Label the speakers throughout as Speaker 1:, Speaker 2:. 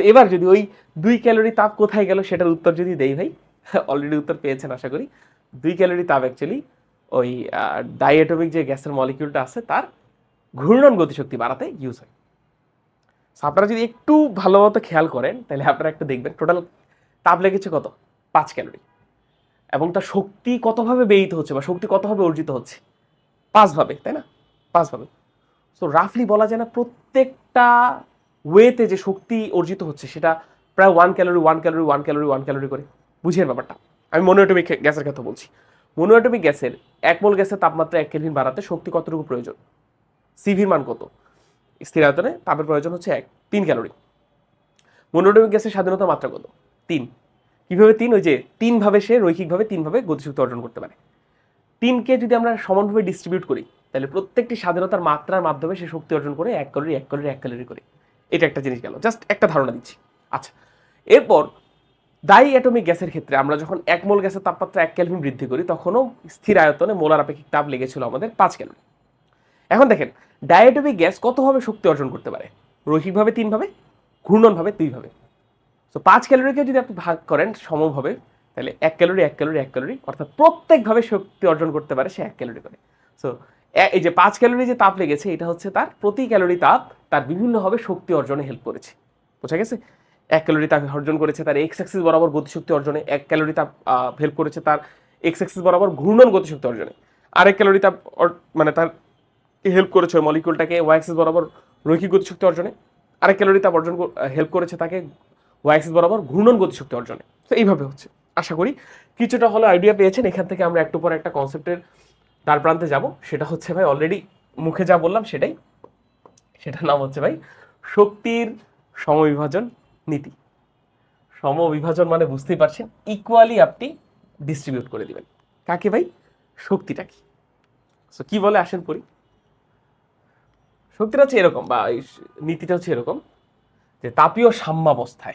Speaker 1: তো এবার যদি ওই দুই ক্যালোরি তাপ কোথায় গেল সেটার উত্তর যদি দেই ভাই অলরেডি উত্তর পেয়েছেন আশা করি। দুই ক্যালোরি তাপ অ্যাকচুয়ালি ওই ডাইএটমিক যে গ্যাসের মলিকিউলটা আছে, তার ঘূর্ণন গতিশক্তি বাড়াতে ইউজ হয়। আপনারা যদি একটু ভালো মতো খেয়াল করেন, তাহলে আপনারা একটু দেখবেন টোটাল তাপ লেগেছে কত? পাঁচ ক্যালোরি এবং তার শক্তি কতভাবে ব্যয়িত হচ্ছে বা শক্তি কতভাবে অর্জিত হচ্ছে? পাঁচভাবে, তাই না? পাঁচভাবে। সো রাফলি বলা যায় না, প্রত্যেকটা ওয়েতে যে শক্তি অর্জিত হচ্ছে, সেটা প্রায় one calorie one calorie one calorie one calorie করে। বুঝিয়ে ব্যাপারটা? আমি মনোঅ্যাটমিক গ্যাসের কথা বলছি। মনোঅ্যাটমিক গ্যাসের এক মোল গ্যাসের তাপমাত্রা এক কেলভিন বাড়াতে শক্তি কতটুকু প্রয়োজন? সিভির মান কত? স্থির আয়তনে তাপের প্রয়োজন হচ্ছে এক, তিন ক্যালোরি মনোডমিক গ্যাসের স্বাধীনতার মাত্রা কত? তিন। কীভাবে তিন? ওই যে তিনভাবে সে রৈখিকভাবে তিনভাবে গতিশক্তি অর্জন করতে পারে। তিনকে যদি আমরা সমানভাবে ডিস্ট্রিবিউট করি, তাহলে প্রত্যেকটি স্বাধীনতার মাত্রার মাধ্যমে সে শক্তি অর্জন করে এক ক্যালোরি এক ক্যালোরি এক ক্যালোরি করে। এটা একটা জিনিস গেল। জাস্ট একটা ধারণা দিচ্ছি। আচ্ছা এরপর ডাই অ্যাটমিক গ্যাসের ক্ষেত্রে আমরা যখন এক মোল গ্যাসের তাপমাত্রা এক ক্যালভিন বৃদ্ধি করি, তখনও স্থির আয়তনে মোলার আপেক্ষিক তাপ লেগেছিল আমাদের পাঁচ ক্যালোরি এখন দেখেন ডায়াটমিক গ্যাস কতভাবে শক্তি অর্জন করতে পারে? রৈখিকভাবে তিনভাবে, ঘূর্ণনভাবে দুইভাবে। তো পাঁচ ক্যালোরিকে যদি আপনি ভাগ করেন সমভাবে, তাহলে এক ক্যালোরি এক ক্যালোরি এক ক্যালোরি, অর্থাৎ প্রত্যেকভাবে শক্তি অর্জন করতে পারে সে এক ক্যালোরি করে। সো এই যে পাঁচ ক্যালোরি যে তাপ লেগেছে, এটা হচ্ছে তার প্রতি ক্যালোরি তাপ তার বিভিন্নভাবে শক্তি অর্জনে হেল্প করেছে। বোঝা গেছে? এক ক্যালোরি তাপ অর্জন করেছে তার এক্স অ্যাক্সিস বরাবর গতিশক্তি অর্জনে, এক ক্যালোরি তাপ হেল্প করেছে তার এক্স অ্যাক্সিস বরাবর ঘূর্ণন গতিশক্তি অর্জনে। আরেক ক্যালোরি তাপ মানে তার হেল্প করেছে ওই মলিকুলটাকে ওয়াই বরাবর রৈখিক গতিশক্তি অর্জনে। আরেক ক্যালোরি তাপ অর্জন হেল্প করেছে তাকে ওয়াই অ্যাক্সিস বরাবর ঘূর্ণন গতিশক্তি অর্জনে। তো এইভাবে হচ্ছে। আশা করি কিছুটা হলো আইডিয়া পেয়েছেন। এখান থেকে আমরা একটু পর একটা কনসেপ্টের দ্বার প্রান্তে যাব। সেটা হচ্ছে ভাই অলরেডি মুখে যা বললাম সেটাই। সেটার নাম হচ্ছে ভাই শক্তির সমবিভাজন নীতি। সমবিভাজন মানে বুঝতেই পারছেন ইকুয়ালি আপনি ডিস্ট্রিবিউট করে দিবেন। কাকে ভাই? শক্তিটা কি? সো কি বলে আসেন পড়ি। শক্তিটা হচ্ছে এরকম বা নীতিটা হচ্ছে এরকম যে তাপীয় সাম্যাবস্থায়।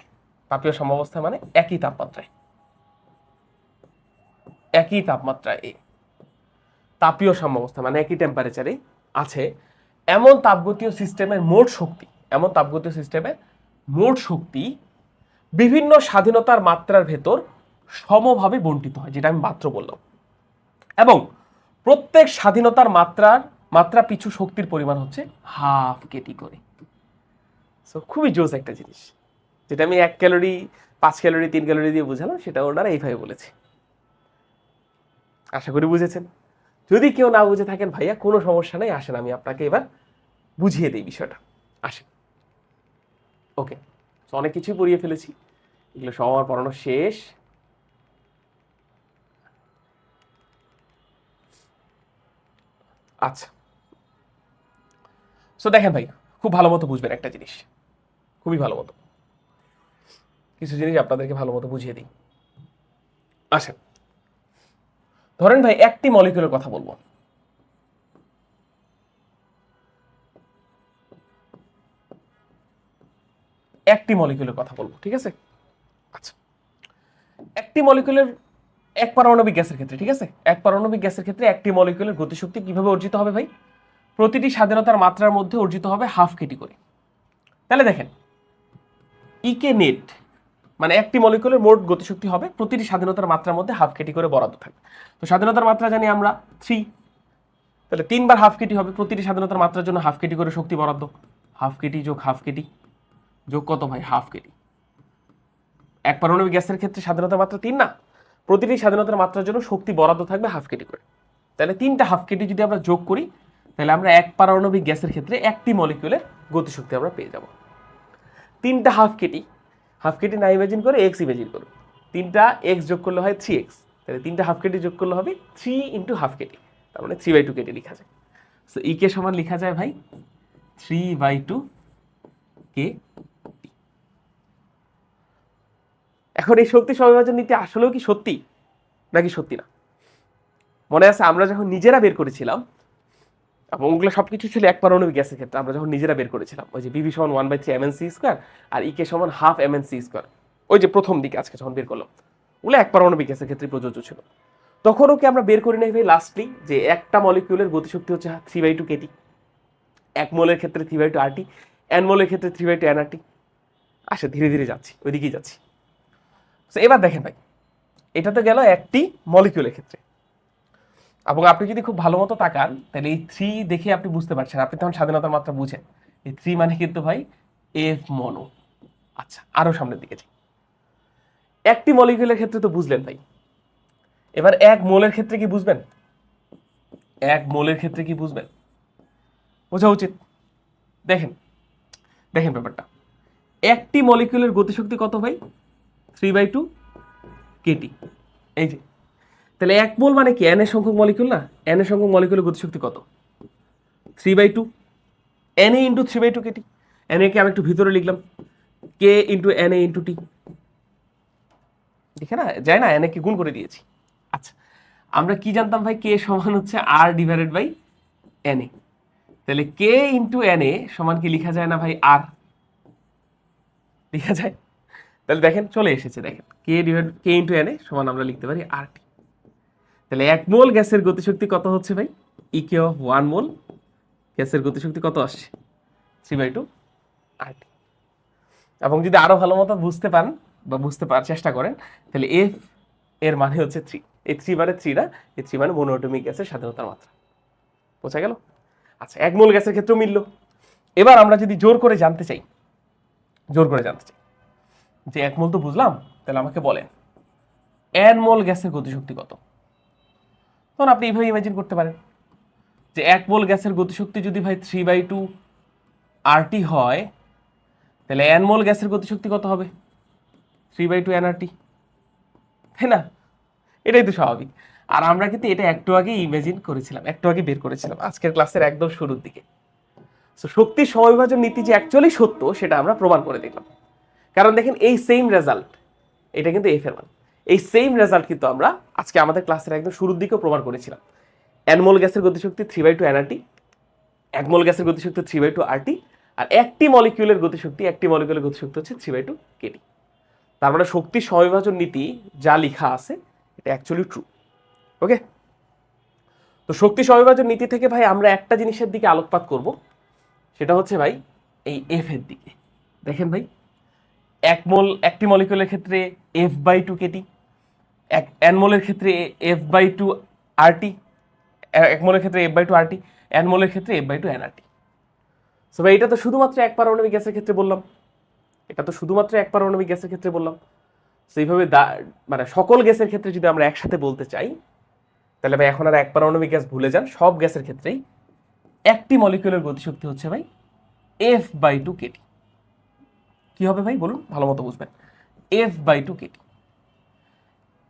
Speaker 1: তাপীয় সাম্যাবস্থায় মানে একই তাপমাত্রায়। একই তাপমাত্রায় তাপীয় সাম্যাবস্থা মানে একই টেম্পারেচারে আছে, এমন তাপগতীয় সিস্টেমের মোট শক্তি, এমন তাপগতীয় সিস্টেমের মোট শক্তি বিভিন্ন স্বাধীনতার মাত্রার ভেতর সমভাবে বন্টিত হয়, যেটা আমি মাত্র বললাম। এবং প্রত্যেক স্বাধীনতার মাত্রার, মাত্রা পিছু শক্তির পরিমাণ হচ্ছে হাফ কেটি করে সো খুবই জোস একটা জিনিস, যেটা আমি এক ক্যালোরি পাঁচ ক্যালোরি তিন ক্যালোরি দিয়ে বুঝালাম, সেটা ওনারা এইভাবে বলেছে। আশা করি বুঝেছেন। যদি কেউ না বুঝে থাকেন, ভাইয়া, কোনো সমস্যা নেই, আসেন, আমি আপনাকে এবার বুঝিয়ে দিই বিষয়টা। আসেন। ওকে অনেক কিছুই পড়িয়ে ফেলেছি। এগুলো সব আমার পড়ানো শেষ। আচ্ছা। সো দেখেন ভাই খুব ভালো মতো বুঝবেন একটা জিনিস। খুবই ভালো মতো। কিছু জিনিস আপনাদেরকে ভালো মতো বুঝিয়ে দিই। আসেন। ধরেন ভাই, একটি মলিকুলের কথা বলব। একটি মলিকুলের কথা বলব, ঠিক আছে? আচ্ছা। একটি মলিকুলের এক পারমাণবিক গ্যাসের ক্ষেত্রে, ঠিক আছে? এক পারমাণবিক গ্যাসের ক্ষেত্রে একটি মলিকুলের গতিশক্তি কীভাবে অর্জিত হবে ভাই? প্রতিটি স্বাধীনতার মাত্রার মধ্যে অর্জিত হবে হাফ কেটি করে তাহলে দেখেন ইকে নেট মানে একটি মলিকুলের মোট গতিশক্তি হবে প্রতিটি স্বাধীনতার মাত্রার মধ্যে হাফ কেটি করে বরাদ্দ থাকবে। তো স্বাধীনতার মাত্রা জানি আমরা থ্রি তাহলে তিনবার হাফ কেটি হবে, প্রতিটি স্বাধীনতার মাত্রার জন্য হাফ কেটি করে শক্তি বরাদ্দ। হাফ কেটি যোগ হাফ কেটি যোগ কত ভাই? হাফ কেটি এক পারমাণবিক গ্যাসের ক্ষেত্রে স্বাধীনতার মাত্রা তিন না, প্রতিটি স্বাধীনতার মাত্রার জন্য শক্তি বরাদ্দ থাকবে হাফ কেটি করে। তাহলে তিনটা হাফ কেটি যদি আমরা যোগ করি, তাহলে আমরা এক পারমাণবিক গ্যাসের ক্ষেত্রে একটি মলিকুলের গতিশক্তি আমরা পেয়ে যাব। তিনটা হাফ কেটি হাফ কেটি না ইমেজিন করে এক্স ইমেজিন করুন তিনটা এক্স যোগ করলে হয় থ্রি এক্স তাহলে তিনটা হাফ কেটি যোগ করলে হবে থ্রি ইন্টু হাফ কেটি তার মানে থ্রি বাই টু কেটে লেখা যায়। সো ই কে সমান লেখা যায় ভাই? থ্রি বাই টু কে এখন এই শক্তি সমবিভাজন নীতি আসলেও কি সত্যি? নাকি সত্যি না? মনে আছে আমরা যখন নিজেরা বের করেছিলাম এবং ওগুলো সব কিছু ছিল এক পারমাণবিক গ্যাসের ক্ষেত্রে। আমরা যখন নিজেরা বের করেছিলাম, ওই যে বিবি সমান one by three M N C square R E K সমান half M N C square ওই যে প্রথম দিকে আজকে যখন বের করলাম, ওগুলো এক পারমাণবিক গ্যাসের ক্ষেত্রে প্রযোজ্য ছিল। তখনও কি আমরা বের করে নেই ভাই লাস্টলি যে একটা মলিকিউলের গতিশক্তি হচ্ছে থ্রি বাই টু কেটি এক মোলের ক্ষেত্রে three by two R T N মোলের ক্ষেত্রে থ্রি বাই টু এনআরটি আসে ধীরে ধীরে যাচ্ছি, ওইদিকেই যাচ্ছি। তো এবার দেখেন ভাই এটা তো গেল একটি মলিকিউলের ক্ষেত্রে। এবং আপনি যদি খুব ভালো মতো তাকান, তাহলে এই থ্রি দেখে আপনি বুঝতে পারছেন। আপনি তখন স্বাধীনতার মাত্রা বুঝেন। এই থ্রি মানে কিন্তু ভাই এফ মনো। আচ্ছা আরও সামনের দিকে যাই। একটি মলিকিউলের ক্ষেত্রে তো বুঝলেন ভাই। এবার এক মোলের ক্ষেত্রে কি বুঝবেন? এক মোলের ক্ষেত্রে কি বুঝবেন? বোঝা উচিত। দেখেন দেখেন ব্যাপারটা। একটি মলিকিউলের গতিশক্তি কত ভাই? থ্রি বাই টু কেটি এই যে তাহলে এক মোল মানে কি? এন এর সংখ্যক মলিকিউল না? এন এর সংখ্যক মলিকিউলের গতিশক্তি কত? Three by two N A into three by two K T N A কে আমি একটু ভিতরে লিখলাম। K into N A into T দেখে না? যায় না? এন এ কে গুণ করে দিয়েছি। আচ্ছা আমরা কি জানতাম ভাই? কে সমান হচ্ছে R divided by N A তাহলে কে ইন্টু এন এ সমান কি লেখা যায় না ভাই? আর লেখা যায়? তাহলে দেখেন, চলে এসেছে, দেখেন। K divide K into N A সমান আমরা লিখতে পারি আর টি তাহলে এক মোল গ্যাসের গতিশক্তি কত হচ্ছে ভাই? ইকে অফ ওয়ান মোল, গ্যাসের গতিশক্তি কত আসছে? Three by two R T এবং যদি আরও ভালো মতো বুঝতে পারেন বা বুঝতে পারার চেষ্টা করেন, তাহলে এফ এর মানে হচ্ছে থ্রি এই থ্রি মানে থ্রি না, এই থ্রি মানে মনোটমিক গ্যাসের স্বাধীনতার মাত্রা। বোঝা গেল? আচ্ছা এক মোল গ্যাসের ক্ষেত্রেও মিলল। এবার আমরা যদি জোর করে জানতে চাই, জোর করে জানতে চাই, যে এক মোল তো বুঝলাম, তাহলে আমাকে বলেন এন মোল গ্যাসের গতিশক্তি কত? তখন আপনি এইভাবে ইমাজিন করতে পারেন। যে এক মোল গ্যাসের গতিশক্তি যদি ভাই থ্রি বাই টু আরটি হয়, তাহলে এন মোল গ্যাসের গতিশক্তি কত হবে? থ্রি বাই টু এনআরটি তাই না? এটাই তো স্বাভাবিক। আর আমরা কিন্তু এটা একটু আগে ইমেজিন করেছিলাম, একটু আগে বের করেছিলাম আজকের ক্লাসের একদম শুরুর দিকে। তো শক্তি সমবিভাজন নীতি যে অ্যাকচুয়ালি সত্য, সেটা আমরা প্রমাণ করে দেখলাম। কারণ দেখেন এই সেম রেজাল্ট এটা কিন্তু এফ এর মান। এই সেম রেজাল্ট কিন্তু আমরা আজকে আমাদের ক্লাসের একদম শুরুর দিকেও প্রমাণ করেছিলাম। অ্যানমোল গ্যাসের গতিশক্তি three by two N R T একমোল গ্যাসের গতিশক্তি three by two R T আর একটি মলিকিউলের গতিশক্তি, একটি মলিকিউলের গতিশক্তি হচ্ছে থ্রি বাই টু কেটি তার মানে শক্তি সমবিভাজন নীতি যা লেখা আছে, এটা অ্যাকচুয়ালি ট্রু ওকে তো শক্তি সমবিভাজন নীতি থেকে ভাই আমরা একটা জিনিসের দিকে আলোকপাত করব, সেটা হচ্ছে ভাই এই এফ এর দিকে। দেখেন ভাই, এক মোল, একটি মলিকুলের ক্ষেত্রে এফ বাই টু কেটি এক এন মোলের ক্ষেত্রে F by two R T এক মোলের ক্ষেত্রে F by two R T N মোলের ক্ষেত্রে F by two N R T so ভাই, এটা তো শুধুমাত্র এক পারমাণবিক গ্যাসের ক্ষেত্রে বললাম। এটা তো শুধুমাত্র এক পারমাণবিক গ্যাসের ক্ষেত্রে বললাম। সেইভাবে মানে সকল গ্যাসের ক্ষেত্রে যদি আমরা একসাথে বলতে চাই, তাহলে ভাই, এখন আর এক পারমাণবিক গ্যাস ভুলে যান, সব গ্যাসের ক্ষেত্রেই একটি মলিকিউলের গতিশক্তি হচ্ছে ভাই এফ বাই টু কেটি কি হবে ভাই, বলুন, ভালো মতো বুঝবেন। F by two KT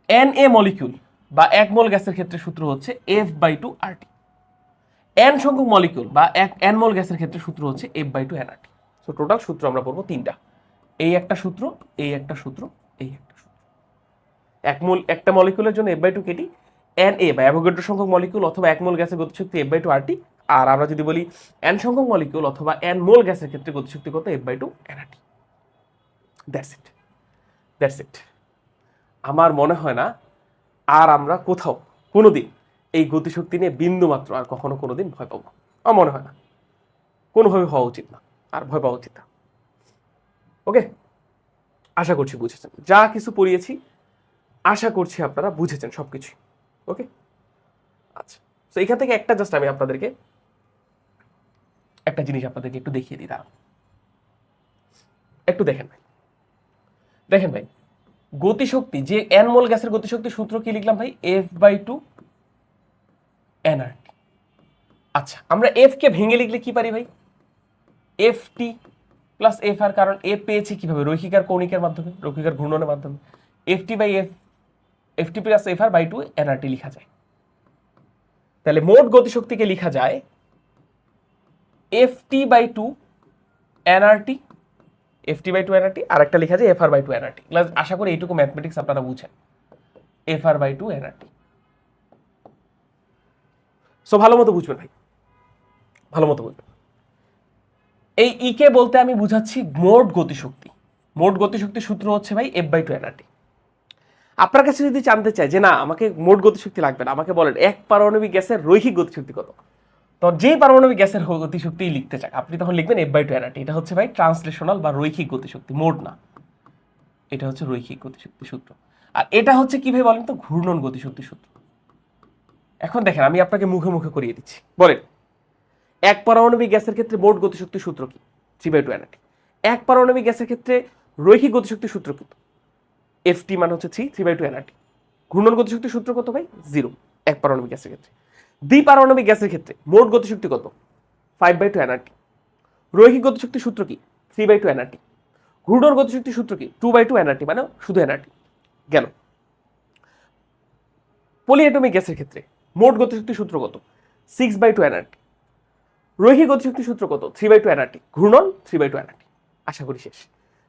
Speaker 1: N A molecule বা এক মোল গ্যাসের ক্ষেত্রে সূত্র হচ্ছে F by two RT N সংখ্যক মলিকিউল বা এক এন মোল গ্যাসের ক্ষেত্রে সূত্র হচ্ছে F by two N R T so total সূত্র আমরা পড়ব তিনটা। এই একটা সূত্র, এই একটা সূত্র, এই একটা সূত্র। এক মোল একটা মলিকিউলের জন্য F by two K T N A বা অ্যাভোগেড্রো সংখ্যক মলিকিউল অথবা এক মোল গ্যাসের গতিশক্তি F by two R T আর আমরা যদি বলি এন সংখ্যক মলিকিউল অথবা এন মোল গ্যাসের ক্ষেত্রে গতিশক্তি কত? F by two N R T that's it it that's it আমার মনে হয় না আর আমরা কোথাও কোনো দিন এই গতিশক্তি নিয়ে বিন্দু মাত্র আর কখনো কোনো দিন ভয় পাবো আমার মনে হয় না। কোনোভাবে হওয়া উচিত না আর ভয় পাওয়া উচিত না। ওকে আশা করছি বুঝেছেন। যা কিছু পড়িয়েছি, আশা করছি আপনারা বুঝেছেন সব কিছুই ওকে আচ্ছা। তো এখান থেকে একটা জাস্ট আমি আপনাদেরকে একটা জিনিস আপনাদেরকে একটু দেখিয়ে দিই, দাঁড়ান। একটু দেখেন ভাই। দেখেন ভাই গতিশক্তি, যে এন মোল গ্যাসের গতিশক্তি সূত্র কি লিখলাম ভাই? এফ বাই টু এনআরটি আচ্ছা আমরা এফ কে ভেঙে লিখলে কি পারি ভাই? F T plus F R কারণ এফ পেয়েছি কীভাবে? রৈখিক আর কৌণিকের মাধ্যমে, রৈখিক আর ঘূর্ণনের মাধ্যমে। F T by F F T plus F R by two N R T লেখা যায়। তাহলে মোট গতিশক্তিকে লিখা যায় F T by two N R T F T by two N R T আর একটা লেখা যায় F R by two N R T আশা করি এইটুকু ম্যাথমেটিক্স আপনারা বুঝেন। F R by two N R T so ভালো মতো বুঝবেন ভাই। ভালো মতো বুঝবেন। এই ইকে বলতে আমি বুঝাচ্ছি মোট গতিশক্তি। মোট গতিশক্তি সূত্র হচ্ছে ভাই এফ বাই টু এনআরটি আপনার কাছে যদি জানতে চাই যে না, আমাকে মোট গতিশক্তি লাগবে না, আমাকে বলেন, এক পারমাণবিক গ্যাসের রৈখিক গতিশক্তি কত? তো যেই পারমাণবিক গ্যাসের গতিশক্তি লিখতে চান আপনি তখন লিখবেন এফ বাই টু এনআরটি এটা হচ্ছে ভাই ট্রান্সলেশনাল বা রৈখিক গতিশক্তি মোড না। এটা হচ্ছে রৈখিক গতিশক্তি সূত্র। আর এটা হচ্ছে কি ভাই বলেন তো? ঘূর্ণন গতিশক্তি সূত্র। এখন দেখেন, আমি আপনাকে মুখে মুখে করিয়ে দিচ্ছি। বলেন, এক পারমাণবিক গ্যাসের ক্ষেত্রে মোট গতিশক্তি সূত্র কি? থ্রি বাই টু এনআরটি এক পারমাণবিক গ্যাসের ক্ষেত্রে রৈখিক গতিশক্তি সূত্র কত? এফ টি মানে হচ্ছে three three by two N R T ঘূর্ণন গতিশক্তি সূত্র কত ভাই? জিরো এক পারমাণবিক গ্যাসের ক্ষেত্রে। দ্বিপারমাণবিক গ্যাসের ক্ষেত্রে মোট গতিশক্তি কত? ফাইভ বাই টু এনআরটি রৈখিক গতিশক্তি সূত্র কি? থ্রি বাই টু এনআরটি ঘূর্ণন গতিশক্তি সূত্র কি? টু বাই টু এনআরটি মানে শুধু এনআরটি গেল। পলিঅ্যাটমিক গ্যাসের ক্ষেত্রে মোট গতিশক্তি সূত্র কত? সিক্স বাই টু এনআরটি রৈখিক গতিশক্তি সূত্র কত? Three by two N R T ঘূর্ণন three by two N R T আশা করি শেষ।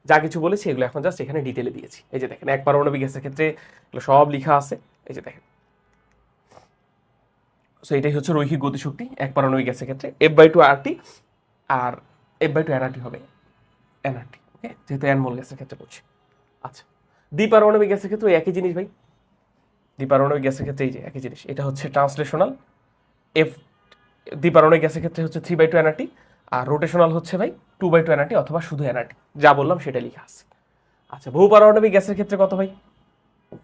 Speaker 1: যা কিছু বলেছি, এগুলো এখন জাস্ট এখানে ডিটেলে দিয়েছি। এই যে দেখেন এক পারমাণবিক গ্যাসের ক্ষেত্রে এগুলো সব লিখা আছে। এই যে দেখেন। সো এটাই হচ্ছে রৈখিক গতিশক্তি, এক পারমাণবিক গ্যাসের ক্ষেত্রে। এফ বাই টু আরটি আর এফ বাই টু এনআরটি হবে এনআরটি ওকে যেহেতু অ্যানমোল গ্যাসের ক্ষেত্রে বলছি। আচ্ছা দ্বিপারমাণবিক গ্যাসের ক্ষেত্রে একই জিনিস ভাই। দ্বিপারমাণবিক গ্যাসের ক্ষেত্রে এই যে একই জিনিস, এটা হচ্ছে ট্রান্সলেশনাল এফ দ্বিপারমাণবিক গ্যাসের ক্ষেত্রে হচ্ছে three by two N R T R rotational হচ্ছে ভাই টু বাই টু এনআরটি অথবা শুধু এনআরটি যা বললাম সেটা লেখা আছে। আচ্ছা বহু পারমাণবিক গ্যাসের ক্ষেত্রে কত ভাই?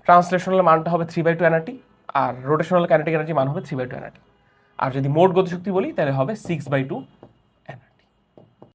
Speaker 1: ট্রান্সলেশনাল মানটা হবে three by two N R T R rotational kinetic energy মান হবে থ্রি বাই টু এনার্জি আর যদি মোট গতিশক্তি বলি, তাহলে হবে সিক্স বাই টু